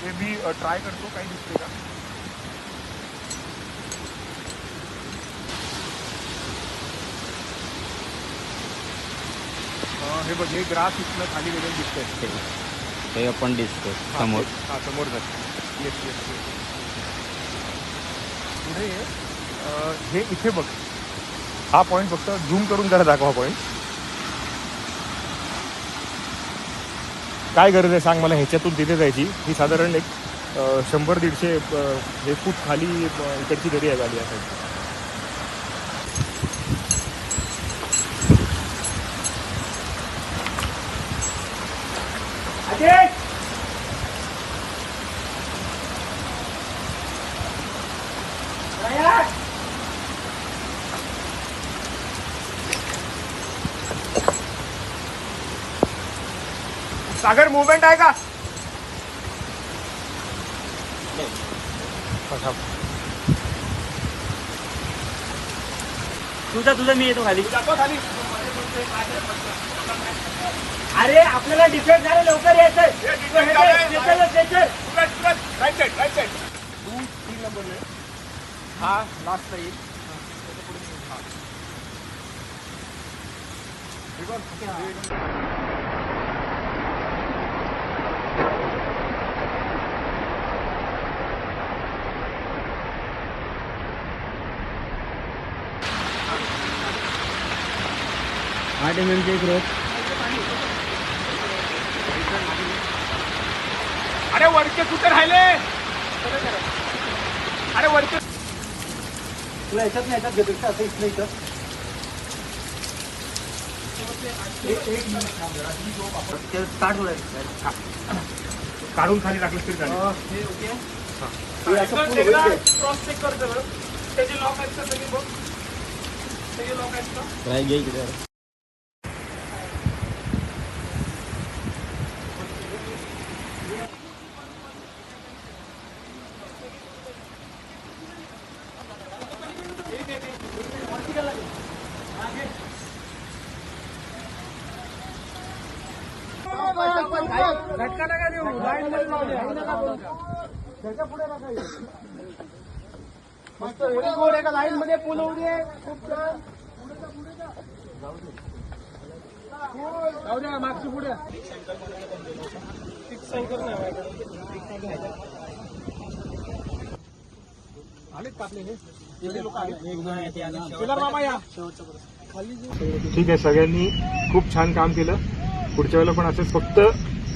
ते मी ट्राय करतो काही दिसते का हे बघ हे ग्रास इथलं खाली गेलेलं दिसतंय. हे आपण दिसतो हा, समोर. ते- हा समोर जात. येस येस पुढे अं, हे इथे बघ. हा पॉईंट फक्त झूम करून जरा दाखवा पॉईंट काय गरज आहे सांग मला? ह्याच्यातून तिथे जायची. ही साधारण एक शंभर दीडशे हे फूट खाली इकडची दरी आहे गाडी असायची सागर मुवमेंट आहे का? तुझा तुझा मी येतो खाली. खाली. अरे आपल्याला डिफेक्ट झालं लवकर साईड टू तीन नंबर हा लास्ट येईल. आठ एम एमचे एक रोप अरे वरचे कुठे राहिले? अरे वरचे तुला याच्यात नाही याच्यात घेतो असं इथलं इथं. काढून खाली टाकलं तरी चालेल. हे. क्रॉस चेक कर जरा. त्याचे लॉक आहेत का सगळे बघ. त्याचे लॉक आहेत का? झटका नका देऊ लाईन मध्ये जाऊ त्याच्या पुढे नका मस्त व्हेरी गुड एका लाईन मध्ये पूल होऊ खूप छान जाऊ द्या मागची पुढे आलेत कापले हे लोक आले मामा या ठीक आहे सगळ्यांनी खूप छान काम केलं. पुढच्या वेळेला पण असंच फक्त